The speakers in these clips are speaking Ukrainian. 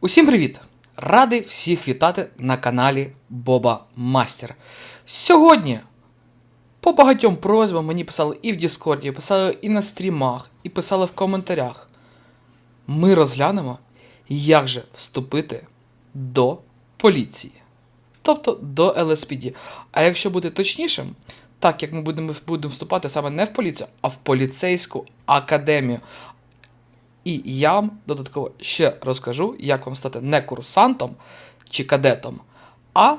Усім привіт! Радий всіх вітати на каналі Боба Мастер. Сьогодні по багатьом просьбам мені писали і в Діскорді, писали і на стрімах, і писали в коментарях. Ми розглянемо, як же вступити до поліції. Тобто до LSPD. А якщо бути точнішим, так як ми будемо, будемо вступати саме не в поліцію, а в поліцейську академію. І я вам додатково ще розкажу, як вам стати не курсантом чи кадетом, а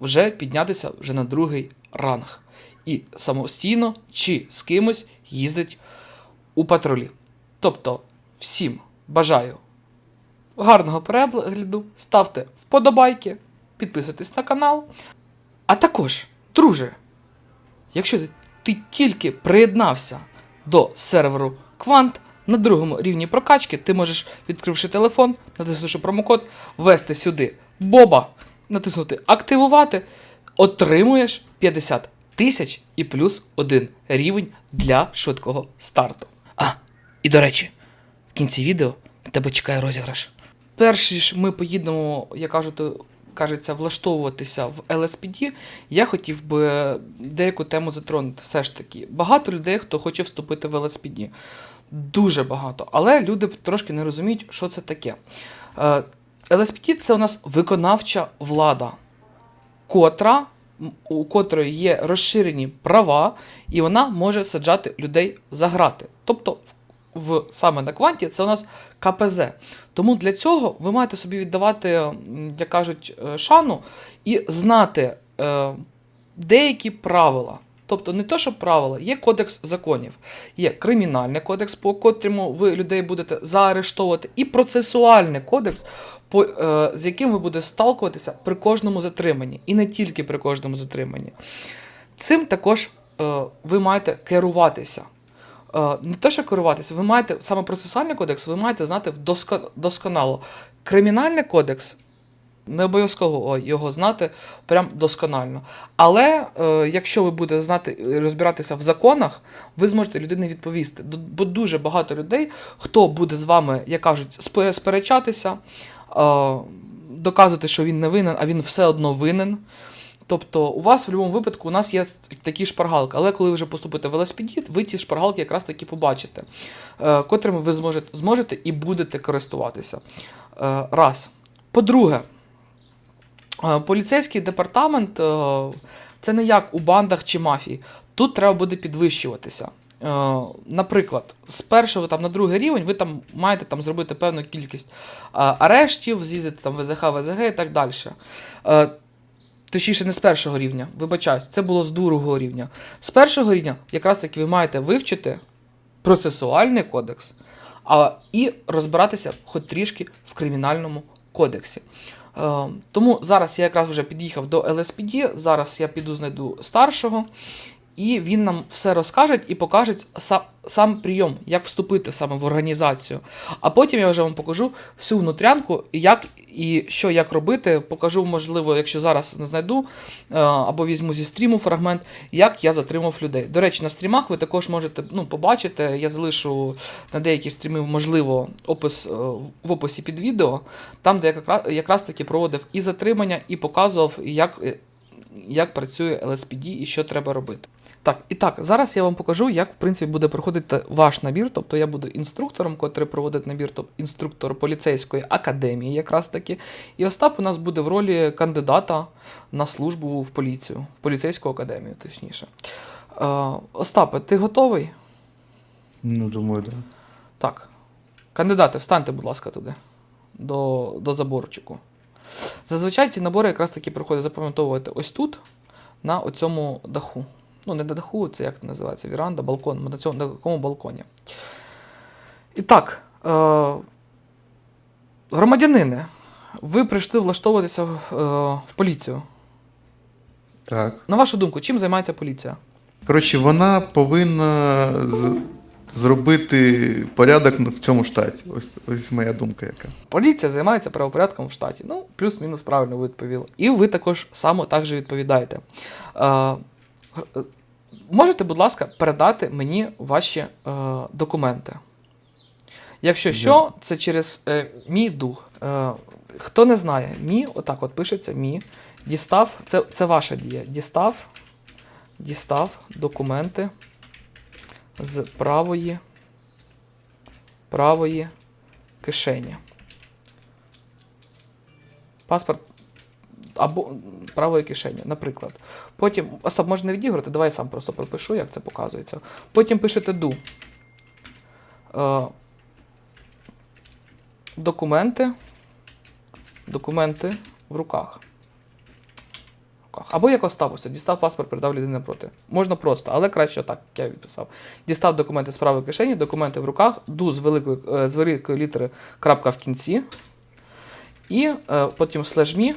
вже піднятися вже на другий ранг. І самостійно чи з кимось їздить у патрулі. Тобто, всім бажаю гарного перегляду, ставте вподобайки, підписуйтесь на канал. А також, друже, якщо ти, тільки приєднався до серверу Квант на другому рівні прокачки, ти можеш, відкривши телефон, натиснувши промокод, ввести сюди Боба, натиснути Активувати, отримуєш 50 тисяч і плюс один рівень для швидкого старту. А, і до речі, в кінці відео на тебе чекає розіграш. Перш ніж ми поїдемо, як кажуть, кажеться, влаштовуватися в LSPD, я хотів би деяку тему затронути. Все ж таки, багато людей, хто хоче вступити в LSPD. Дуже багато. Але люди трошки не розуміють, що це таке. Е, LSPD це у нас виконавча влада, котра, у котрої є розширені права, і вона може саджати людей за грати. Тобто, в саме на кванті це у нас КПЗ. Тому для цього ви маєте собі віддавати, як кажуть, е, шану і знати е, деякі правила. Тобто не то, що правила, є кодекс законів, є кримінальний кодекс, по котрому ви людей будете заарештовувати, і процесуальний кодекс, по, е, з яким ви будете сталкуватися при кожному затриманні, і не тільки при кожному затриманні. Цим також е, ви маєте керуватися. Е, не те, що керуватися, ви маєте саме процесуальний кодекс, ви маєте знати досконало. Кримінальний кодекс не обов'язково його знати прям досконально. Але е, якщо ви будете знати розбиратися в законах, ви зможете людині відповісти. Бо дуже багато людей, хто буде з вами, як кажуть, сперечатися, е, доказувати, що він не винен, а він все одно винен. Тобто у вас в будь-якому випадку у нас є такі шпаргалки, але коли ви вже поступите в велосипеді, ви ці шпаргалки якраз таки побачите, е, котрими ви зможете, зможете і будете користуватися. Е, раз. По-друге, поліцейський департамент е, це не як у бандах чи мафії. Тут треба буде підвищуватися. Е, Наприклад, з першого там, на другий рівень ви там маєте там, зробити певну кількість е, арештів, з'їздити там ВЗХ, ВЗГ і так далі. Е, Точніше, не з першого рівня, вибачаюсь, це було з другого рівня. З першого рівня, якраз таки ви маєте вивчити процесуальний кодекс, а і розбиратися хоч трішки в кримінальному кодексі. Е, тому зараз я якраз вже під'їхав до LSPD, зараз я піду знайду старшого, і він нам все розкаже і покаже сам, сам прийом, як вступити саме в організацію. А потім я вже вам покажу всю внутрянку, як і що як робити. Покажу, можливо, якщо зараз не знайду, е, або візьму зі стріму фрагмент, як я затримав людей. До речі, на стрімах ви також можете ну, побачити. Я залишу на деякі стріми, можливо, опис е, в описі під відео, там, де я якраз, якраз таки проводив і затримання, і показував, як, е, як працює LSPD і що треба робити. Так, і так, зараз я вам покажу, як в принципі буде проходити ваш набір. Тобто я буду інструктором, котрий проводить набір, тобто інструктор поліцейської академії, якраз таки. І Остап у нас буде в ролі кандидата на службу в поліцію, в поліцейську академію, точніше. Е, Остапе, ти готовий? Ну, думаю, да. Так. Кандидати, встаньте, будь ласка, туди, до, до заборчику. Зазвичай ці набори якраз таки приходять запам'ятовувати ось тут, на оцьому даху. Ну, не на даху, це як називається, віранда, балкон, на цьому на такому балконі. І так, е, громадянини, ви прийшли влаштовуватися в, е, в поліцію. Так. На вашу думку, чим займається поліція? Коротше, вона повинна з- зробити порядок в цьому штаті. Ось, ось моя думка яка. Поліція займається правопорядком в штаті. Ну, плюс-мінус правильно ви відповіли. І ви також само так же відповідаєте. Е, е, можете, будь ласка, передати мені ваші е, документи. Якщо що, це через е, мій дух. Е, хто не знає, мі, отак от пишеться мі. Дістав, це, це ваша дія. Дістав, дістав документи з правої, правої кишені. Паспорт або правої кишені, наприклад. Потім, Остап, можна відіграти, давай я сам просто пропишу, як це показується. Потім пишете ду. Е, документи. Документи в руках. Або як Остапуся, дістав паспорт, передав людині напроти. Можна просто, але краще так, як я відписав. Дістав документи з правої кишені, документи в руках, ду з великої, е, з великої літери крапка в кінці. І е, потім слеш мі.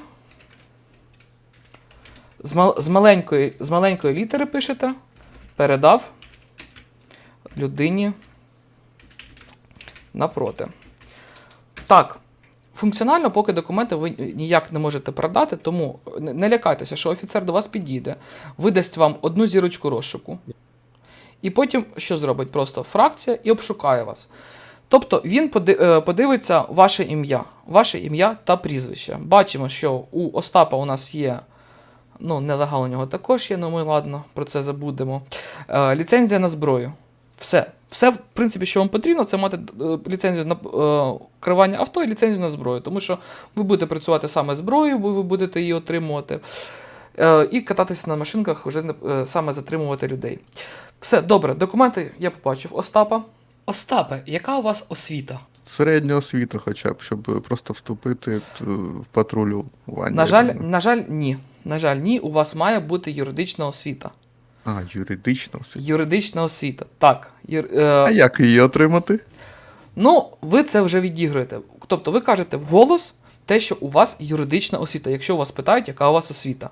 З, мал, з, маленької, з маленької літери пишете. Передав людині напроти. Так. Функціонально, поки документи ви ніяк не можете передати, тому не не лякайтеся, що офіцер до вас підійде, видасть вам одну зірочку розшуку. І потім що зробить? Просто фракція і обшукає вас. Тобто він е, подивиться ваше ім'я, ваше ім'я та прізвище. Бачимо, що у Остапа у нас є. Ну, нелегал у нього також є, ну ми ладно, про це забудемо. Е, ліцензія на зброю. Все. Все, в принципі, що вам потрібно, це мати е, ліцензію на е, керування авто і ліцензію на зброю. Тому що ви будете працювати саме зброєю, бо ви будете її отримувати. Е, і кататися на машинках, вже не- е, саме затримувати людей. Все, добре, документи я побачив. Остапа. Остапе, яка у вас освіта? Середня освіта, хоча б, щоб просто вступити в патрулювання. На жаль, на жаль, ні. На жаль, ні, у вас має бути юридична освіта. А, юридична освіта. Юридична освіта. Так. Юр, е, А як її отримати? Ну, ви це вже відігруєте. Тобто ви кажете вголос те, що у вас юридична освіта, якщо у вас питають, яка у вас освіта.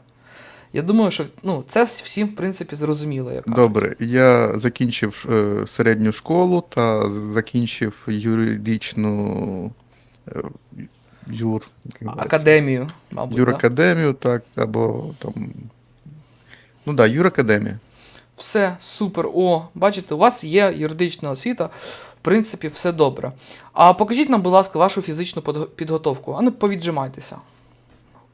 Я думаю, що ну, це всім, в принципі, зрозуміло. Як кажуть. Добре, я закінчив е, середню школу та закінчив юридичну е, юр. Академію, мабуть. Да? юракадемію, так, або там. Ну так, да, юракадемія. Все, супер. О, бачите, у вас є юридична освіта. В принципі, все добре. А покажіть нам, будь ласка, вашу фізичну підготовку. А ну, повіджимайтеся.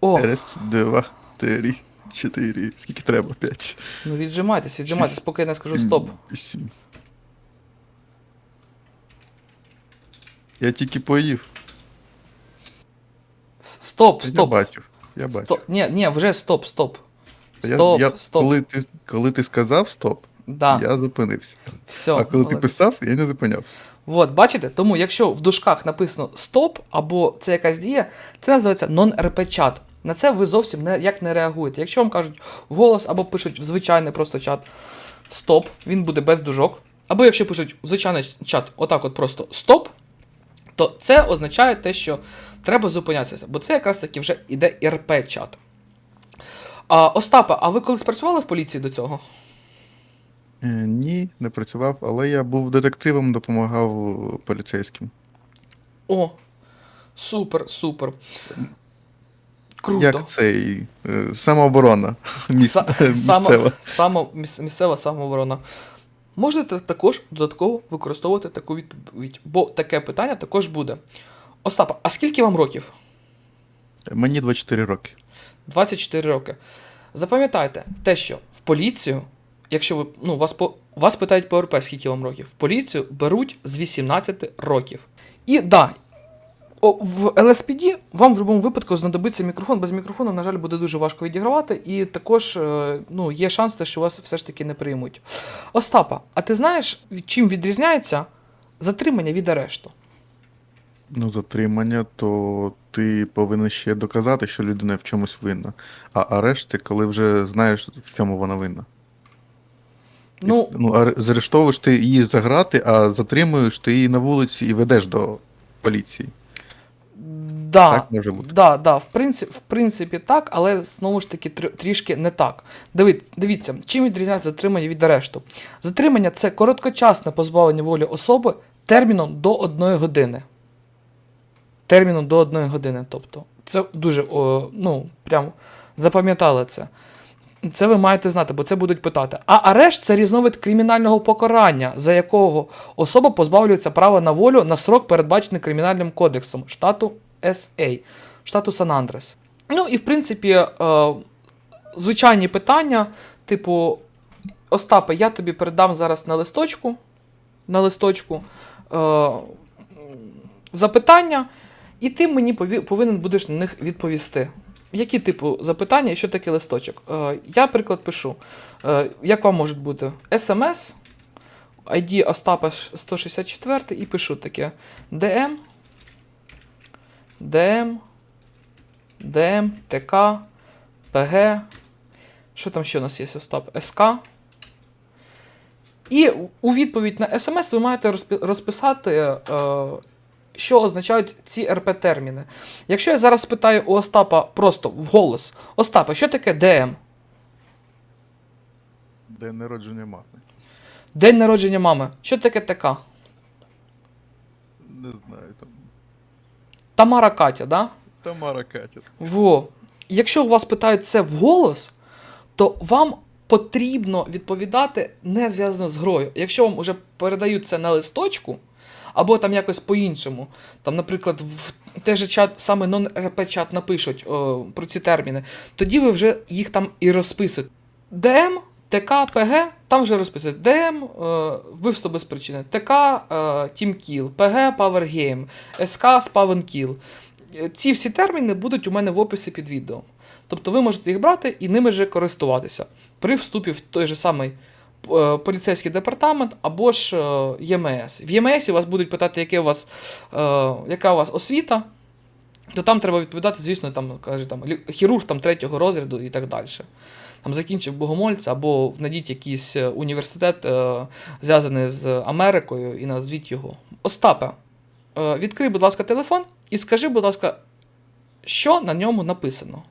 О, Раз, два, три, чотири. Скільки треба? П'ять. ну віджимайтесь, віджимайтесь, поки я не скажу стоп. Сім. Я тільки поїв. С- Стоп, Я бачив. Я бачив. Стоп. Ні, ні, вже стоп, стоп. Стоп, я, стоп. Коли, ти, коли ти сказав стоп, Да. я зупинився. Все. а коли ти писав, я не зупинявся. От, бачите? Тому якщо в дужках написано стоп або це якась дія, це називається non-rp чат. На це ви зовсім не, як не реагуєте. Якщо вам кажуть вголос або пишуть в звичайний просто чат стоп, він буде без дужок. Або якщо пишуть в звичайний чат отак от просто стоп, то це означає те, що треба зупинятися, бо це якраз таки вже іде РП чат. А, Остапа, а ви колись працювали в поліції до цього? Е, Ні, не працював, але я був детективом, допомагав поліцейським. О, супер, супер. Круто. Як цей е, самооборона міс... Са- місцева. само- міс- місцева самооборона. Можете також додатково використовувати таку відповідь, бо таке питання також буде. Остапа, а скільки вам років? Мені 24 роки. 24 роки. Запам'ятайте те, що в поліцію, якщо ви ну, вас по вас питають по РП, скільки вам років, в поліцію беруть з 18 років. І да, в LSPD вам в будь-якому випадку знадобиться мікрофон. Без мікрофону, на жаль, буде дуже важко відігравати, і також е, ну, є шанс, що вас все ж таки не приймуть. Остапа, а ти знаєш, чим відрізняється затримання від арешту? Ну, затримання, то ти повинен ще доказати, що людина в чомусь винна. А арешт ти, коли вже знаєш, в чому вона винна. Ну, Ну, аре- заарештовуєш ти її за грати, а затримуєш ти її на вулиці і ведеш до поліції. Да. Так може бути. Да, да, в принципі, в принципі так, але знову ж таки трі- трішки не так. Диви, дивіться, чим відрізняється затримання від арешту? Затримання це короткочасне позбавлення волі особи терміном до одної години. Терміном до одної години. Тобто, це дуже, о, ну, прям запам'ятали це. Це ви маєте знати, бо це будуть питати. А арешт це різновид кримінального покарання, за якого особа позбавлюється права на волю на срок, передбачений кримінальним кодексом штату USA, штату Сан-Андрес. Ну і в принципі, е, звичайні питання, типу, Остапе, я тобі передам зараз на листочку. На листочку е, запитання, і ти мені повинен будеш на них відповісти. Які типу запитання що таке листочок? Е, я приклад пишу. Як вам можуть бути? SMS, ID Остапа 164 і пишу таке DM, DM, DM, ТК, ПГ. Що там ще у нас є, Остап? СК. І у відповідь на смс ви маєте розписати, е, що означають ці РП-терміни. Якщо я зараз спитаю у Остапа просто вголос: Остапа, що таке ДМ? День народження мами. День народження мами. Що таке ТК? Не знаю, там. Тамара Катя, да? Тамара Катя. Во. Якщо у вас питають це вголос, то вам потрібно відповідати не зв'язано з грою. Якщо вам вже передають це на листочку, або там якось по-іншому, там, наприклад, в той же чат, саме non-RP чат напишуть о, про ці терміни, тоді ви вже їх там і розписуєте. ДМ, ТК, ПГ, там вже розписують. ДМ, е, вбивство без причини, ТК, е, Kill, ПГ, Game, СК. Е, Ці всі терміни будуть у мене в описі під відео. Тобто ви можете їх брати і ними же користуватися при вступі в той же самий е, поліцейський департамент або ж е, ЄМС. В ЄМС вас будуть питати, яке у вас, е, яка у вас освіта, то там треба відповідати, звісно, там, каже, там, хірург там, третього розряду і так далі. Там закінчив богомольця або знайдіть якийсь е, університет, е, зв'язаний з Америкою, і назвіть його. Остапе, е, відкрий, будь ласка, телефон і скажи, будь ласка, що на ньому написано.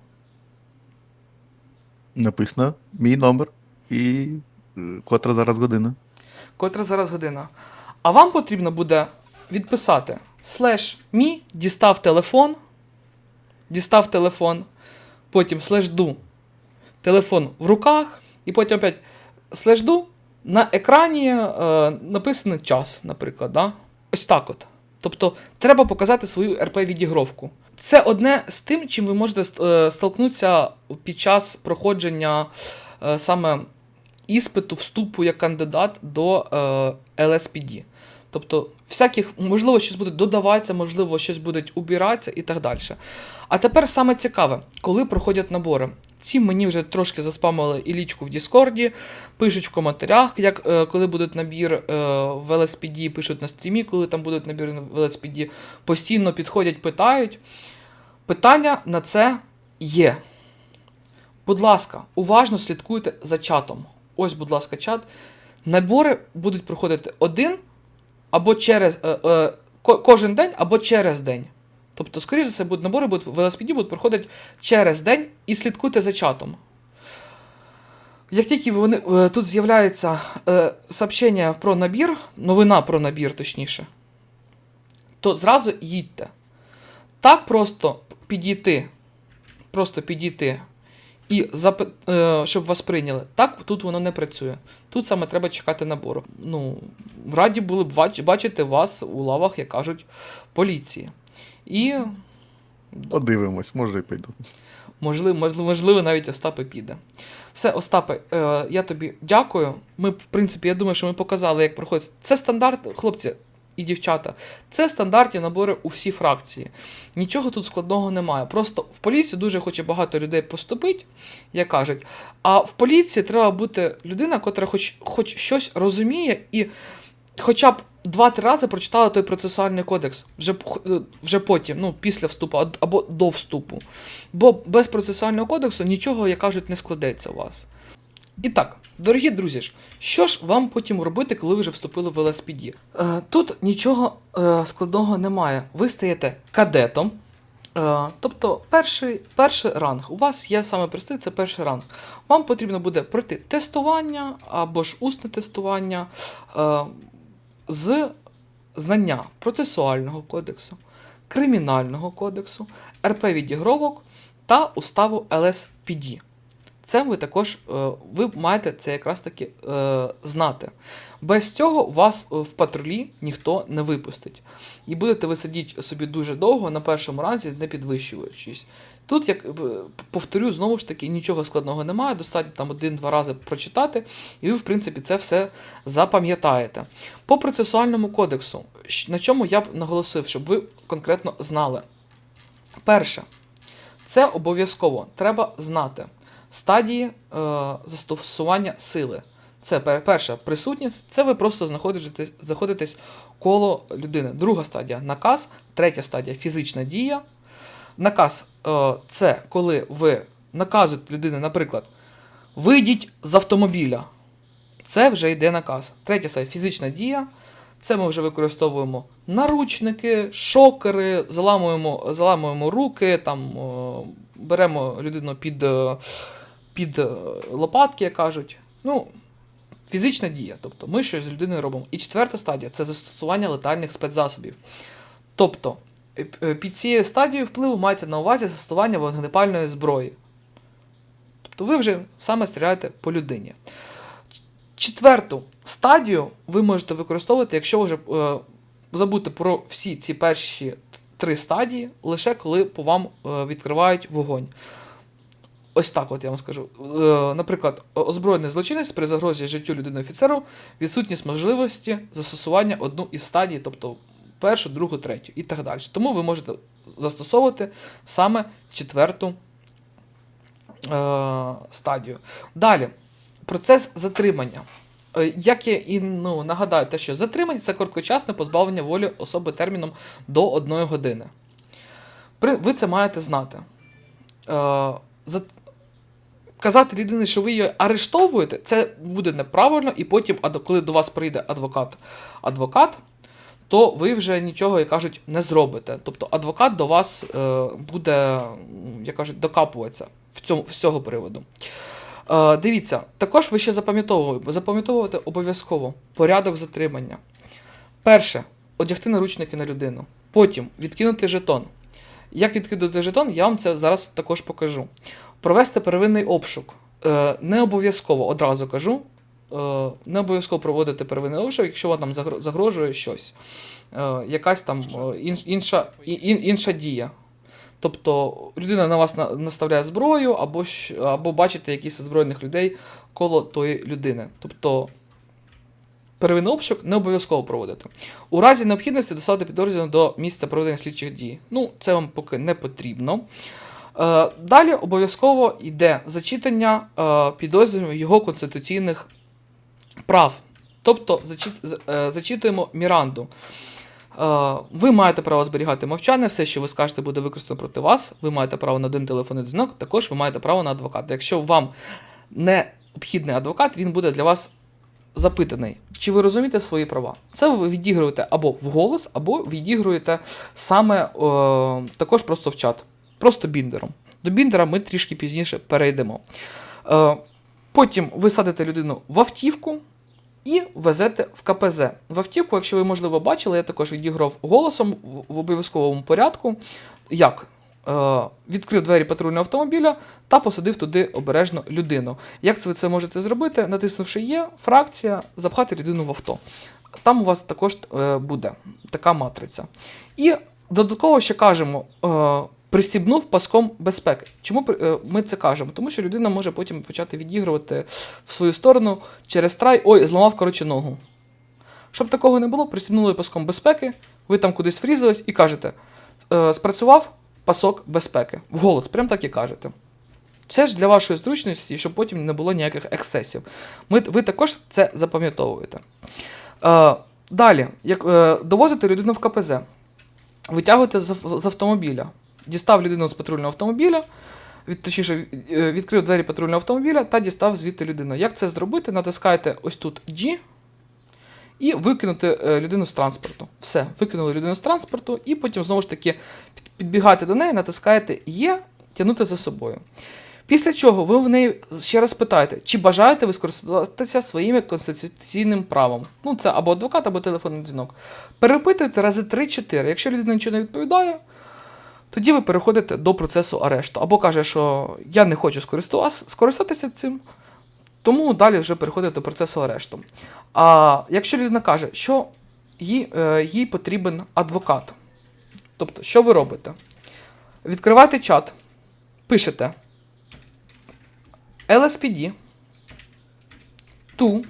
Написано мій номер і котра зараз година. котра зараз година. А вам потрібно буде відписати слеш мі, дістав телефон, дістав телефон, потім слеш ду, телефон в руках, і потім опять слеш ду, на екрані е, написаний час, наприклад. Да? Ось так от. Тобто треба показати свою РП-відігровку. Це одне з тим, чим ви можете е, столкнутися під час проходження е, саме іспиту вступу як кандидат до е, LSPD. Тобто, всяких, можливо, щось буде додаватися, можливо, щось буде убиратися і так далі. А тепер саме цікаве, коли проходять набори. Ці мені вже трошки заспамили і лічку в Діскорді, пишуть в коментарях, як е, коли буде набір е, в LSPD, пишуть на стрімі, коли там буде набір в LSPD, постійно підходять, питають. Питання на це є. Будь ласка, уважно слідкуйте за чатом. Ось, будь ласка, чат. Набори будуть проходити один або через е, е, ко- кожен день, або через день. Тобто, скоріше за все, будуть набори будуть, в LSPD будуть проходити через день і слідкуйте за чатом. Як тільки вони, е, тут з'являється е, сообщення про набір, новина про набір, точніше, то зразу їдьте. Так просто підійти, просто підійти і запи... е, щоб вас прийняли. Так тут воно не працює. Тут саме треба чекати набору. Ну, раді були б бачити вас у лавах, як кажуть, поліції. І Подивимось, може і піду. можливо, можливо, можливо навіть Остапи піде. Все, Остапе, е, я тобі дякую. Ми, в принципі, я думаю, що ми показали, як проходить. Це стандарт, хлопці і дівчата. Це стандартні набори у всі фракції. Нічого тут складного немає. Просто в поліцію дуже хоче багато людей поступити, як кажуть. А в поліції треба бути людина, котра хоч, хоч щось розуміє і хоча б два-три рази прочитала той процесуальний кодекс вже, е, вже потім, ну, після вступу або до вступу. Бо без процесуального кодексу нічого, як кажуть, не складеться у вас. І так, дорогі друзі, що ж вам потім робити, коли ви вже вступили в ЛСПД? Е, тут нічого е, складного немає. Ви стаєте кадетом. Тобто перший, перший ранг. У вас є саме простий, це перший ранг. Вам потрібно буде пройти тестування або ж усне тестування з знання процесуального кодексу, кримінального кодексу, РП відігровок та уставу ЛСПД. Це ви також е, ви маєте це якраз таки е, знати. Без цього вас е, в патрулі ніхто не випустить. І будете ви сидіти собі дуже довго на першому разі, не підвищуючись. Тут, як е, повторю, знову ж таки, нічого складного немає, достатньо там один-два рази прочитати, і ви, в принципі, це все запам'ятаєте. По процесуальному кодексу, на чому я б наголосив, щоб ви конкретно знали. Перше, це обов'язково треба знати стадії е, застосування сили. Це перша присутність, це ви просто знаходитесь, знаходитесь коло людини. Друга стадія наказ, третя стадія фізична дія. Наказ е, це коли ви наказуєте людини, наприклад, вийдіть з автомобіля. Це вже йде наказ. Третя стадія фізична дія. Це ми вже використовуємо наручники, шокери, заламуємо, заламуємо руки, там, о, беремо людину під, е, під е, лопатки, як кажуть. Ну, фізична дія. Тобто ми щось з людиною робимо. І четверта стадія це застосування летальних спецзасобів. Тобто, е, е, під цією стадією впливу мається на увазі застосування вогнепальної зброї. Тобто ви вже саме стріляєте по людині. Четверту стадію ви можете використовувати, якщо вже е, забути про всі ці перші три стадії, лише коли по вам е, відкривають вогонь. Ось так, от я вам скажу. Е, наприклад, озброєний злочинець при загрозі життю людини офіцеру, відсутність можливості застосування одну із стадій, тобто першу, другу, третю і так далі. Тому ви можете застосовувати саме четверту е, стадію. Далі, процес затримання. Е, Як я і ну, нагадаю, те, що затримання це короткочасне позбавлення волі особи терміном до 1 години. При- Ви це маєте знати. Е, Казати людині, що ви її арештовуєте, це буде неправильно, і потім, коли до вас прийде адвокат, адвокат, то ви вже нічого, як кажуть, не зробите. Тобто адвокат до вас е, буде, як кажуть, докапуватися в цьому, з цього приводу. Е, дивіться, також ви ще запам'ятовуєте, запам'ятовуєте обов'язково порядок затримання. Перше, одягти наручники на людину. Потім відкинути жетон. Як відкинути жетон, я вам це зараз також покажу. Провести первинний обшук. Е, не обов'язково, одразу кажу. Е, не обов'язково проводити первинний обшук, якщо вам там загрожує щось. Е, якась там е, ін- інша, інша дія. Тобто людина на вас наставляє зброю, або, або бачите якісь озброєних людей коло тої людини. Тобто первинний обшук не обов'язково проводити. У разі необхідності доставити підрозділ до місця проведення слідчих дій. Ну, це вам поки не потрібно. Е, далі обов'язково йде зачитання е, підрозділів його конституційних прав. Тобто е, зачитуємо Міранду. Ви маєте право зберігати мовчання, все, що ви скажете, буде використано проти вас. Ви маєте право на один телефонний дзвінок, також ви маєте право на адвоката. Якщо вам необхідний адвокат, він буде для вас запитаний, чи ви розумієте свої права. Це ви відігруєте або в голос, або відігруєте саме е, також просто в чат, просто біндером. До біндера ми трішки пізніше перейдемо. Е, потім ви садите людину в автівку і везете в КПЗ. В автівку, якщо ви, можливо, бачили, я також відіграв голосом в, обов'язковому порядку. Як? Е, відкрив двері патрульного автомобіля та посадив туди обережно людину. Як ви це можете зробити? Натиснувши є, фракція, запхати людину в авто. Там у вас також е, буде така матриця. І додатково ще кажемо. Пристібнув паском безпеки. Чому е, ми це кажемо? Тому що людина може потім почати відігрувати в свою сторону через трай, ой, зламав коротше ногу. Щоб такого не було, пристібнули паском безпеки, ви там кудись врізались і кажете: е, спрацював пасок безпеки. Вголос, прям так і кажете. Це ж для вашої зручності, щоб потім не було ніяких ексцесів. Ми, ви також це запам'ятовуєте. Е, далі, як е, довозите людину в КПЗ, витягуєте з, з автомобіля, дістав людину з патрульного автомобіля, від, точніше, е, відкрив двері патрульного автомобіля та дістав звідти людину. Як це зробити? Натискаєте ось тут G і викинути е, людину з транспорту. Все, викинули людину з транспорту, і потім знову ж таки під- підбігаєте до неї, натискаєте Є, тягнути за собою. Після чого ви в неї ще раз питаєте, чи бажаєте ви скористатися своїм конституційним правом. Ну, це або адвокат, або телефонний дзвінок. Перепитуєте рази 3-4. Якщо людина нічого не відповідає, тоді ви переходите до процесу арешту. Або каже, що я не хочу скористатися цим. Тому далі вже переходить до процесу арешту. А якщо людина каже, що їй, е, їй потрібен адвокат, тобто, що ви робите? Відкривайте чат, пишете LSPD, to,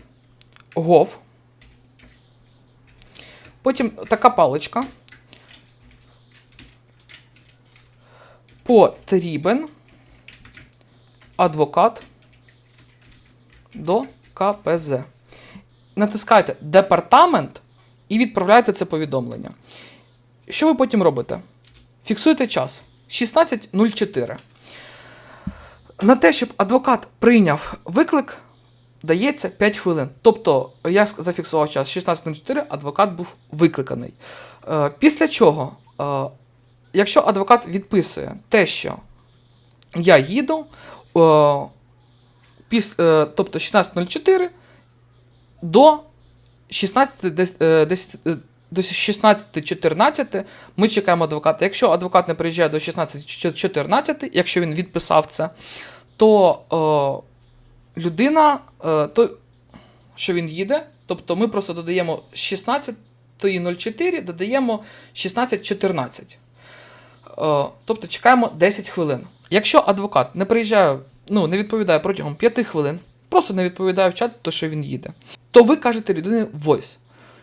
gov, потім така паличка, потрібен адвокат до КПЗ. Натискайте департамент і відправляєте це повідомлення. Що ви потім робите? Фіксуйте час 16.04. На те, щоб адвокат прийняв виклик, дається 5 хвилин. Тобто, я зафіксував час 16.04, адвокат був викликаний. Е, Після чого, е, якщо адвокат відписує те, що я їду, е, піс, е, тобто 16.04 до 16, дес- е, дес- е, до 16.14 ми чекаємо адвоката. Якщо адвокат не приїжджає до 16.14, якщо він відписав це, то е, людина, е, то, що він їде, тобто ми просто додаємо 16.04, додаємо 16.14. Е, тобто чекаємо 10 хвилин. Якщо адвокат не приїжджає, ну, не відповідає протягом 5 хвилин, просто не відповідає в чат, то що він їде, то ви кажете людині voice.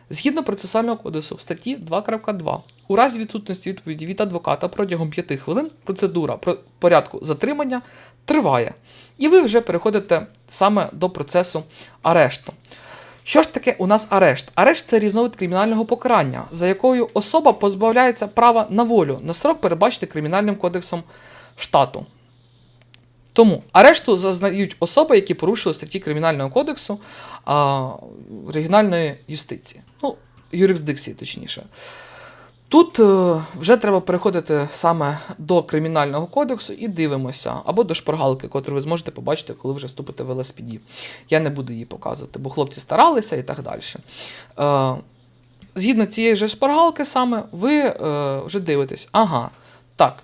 Згідно процесуального кодексу в статті 2.2, у разі відсутності відповіді від адвоката протягом 5 хвилин процедура про порядку затримання триває. І ви вже переходите саме до процесу арешту. Що ж таке у нас арешт? Арешт це різновид кримінального покарання, за якою особа позбавляється права на волю на срок передбачений кримінальним кодексом штату. Тому арешту зазнають особи, які порушили статті Кримінального кодексу а, регіональної юстиції. Ну, юрисдикції, точніше. Тут е, вже треба переходити саме до Кримінального кодексу і дивимося, або до шпаргалки, котру ви зможете побачити, коли вже вступите в ЛСПД. Я не буду її показувати, бо хлопці старалися і так далі. Е, згідно цієї ж шпаргалки саме, ви е, вже дивитесь, ага, так,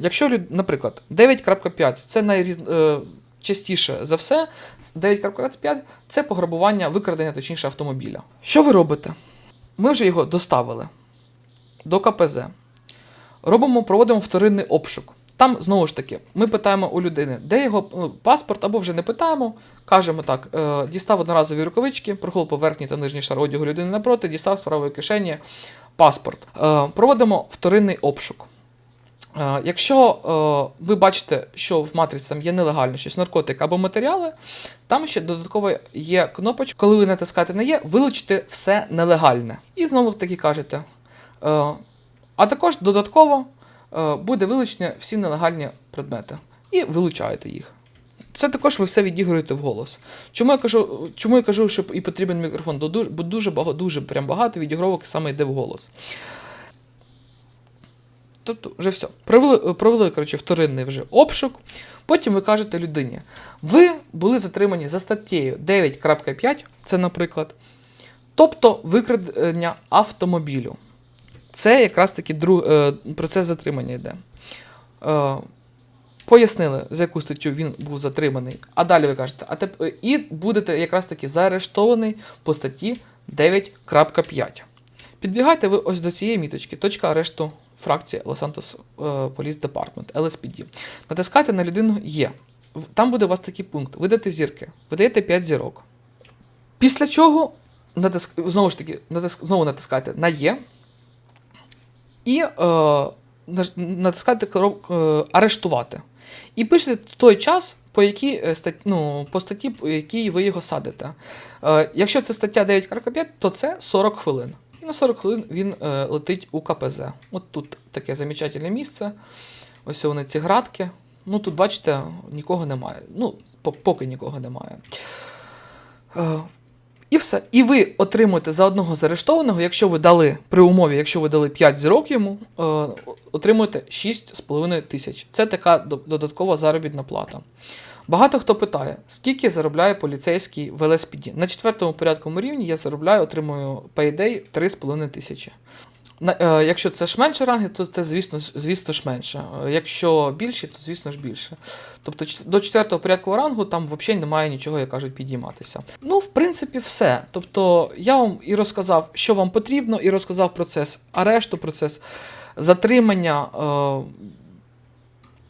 якщо, наприклад, 9.5 це найчастіше за все, 9.5 це пограбування, викрадення, точніше, автомобіля. Що ви робите? Ми вже його доставили до КПЗ. Робимо, проводимо вторинний обшук. Там знову ж таки, ми питаємо у людини, де його ну, паспорт, або вже не питаємо. Кажемо так: е, дістав одноразові рукавички, прохол по верхній та нижній шар одягу людини напроти, дістав з правої кишені паспорт. Е, проводимо вторинний обшук. Е, якщо ви бачите, що в матриці там є нелегально щось, наркотик або матеріали, там ще додатково є кнопочка, коли ви натискаєте на є, вилучити все нелегальне. І знову таки кажете. Е, а також додатково е, буде вилучені всі нелегальні предмети. І вилучаєте їх. Це також ви все відігруєте в голос. Чому я кажу, чому я кажу, що і потрібен мікрофон? Бо дуже, дуже багато, дуже прям багато відігровок саме йде в голос. Тобто, вже все. Провели, провели коротше, вторинний вже обшук. Потім ви кажете людині: ви були затримані за статтею 9.5, це, наприклад, тобто викрадення автомобілю. Це якраз таки друг, е, процес затримання йде. Е, пояснили, за яку статтю він був затриманий. А далі ви кажете, а теп... і будете якраз таки заарештований по статті 9.5. Підбігайте ви ось до цієї міточки, точка арешту фракції Los Santos е, Police Department, LSPD. Натискайте на людину Є. Там буде у вас такий пункт: видати зірки. Ви даєте 5 зірок. Після чого натиск... знову ж таки натиск... знову натискайте на Є. І е, наж- коробку е, арештувати. І пишете той час, по якій е, ну, по статті, по якій ви його садите. Е, якщо це стаття 9.5, то це 40 хвилин. І на 40 хвилин він летить у КПЗ. От тут таке замечательне місце. Ось вони ці градки. Ну тут, бачите, нікого немає. Ну, поки нікого немає. І все. І ви отримуєте за одного заарештованого, якщо ви дали при умові, якщо ви дали 5 зірок йому, е, отримуєте 6,5 тисяч. Це така додаткова заробітна плата. Багато хто питає, скільки заробляє поліцейський в ЛСПД. На четвертому порядковому рівні я заробляю, отримую payday 3,5 тисячі. Е, якщо це ж менше ранги, то це, звісно, звісно ж менше. Е, Якщо більше, то звісно ж більше. Тобто до четвертого порядку рангу там взагалі немає нічого, як кажуть, підійматися. Ну, в принципі, все. Тобто, я вам і розказав, що вам потрібно, і розказав процес арешту, процес затримання.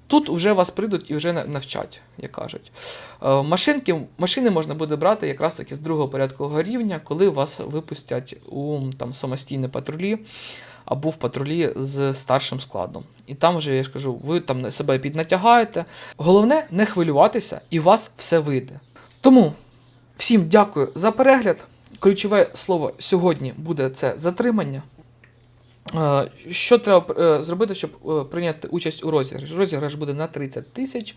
Тут вже вас прийдуть і вже на- навчать, як кажуть. Е, Машинки, машини можна буде брати якраз таки з другого порядкового рівня, коли вас випустять у там, самостійні патрулі або в патрулі з старшим складом. І там вже, я ж кажу, ви там себе піднатягаєте. Головне не хвилюватися, і у вас все вийде. Тому всім дякую за перегляд. Ключове слово сьогодні буде це затримання. Е, Що треба е, зробити, щоб е, прийняти участь у розіграші? Розіграш буде на 30 тисяч.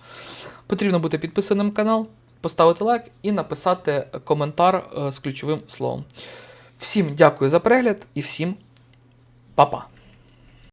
Потрібно бути підписаним на канал, поставити лайк і написати коментар з ключовим словом. Всім дякую за перегляд і всім па-па!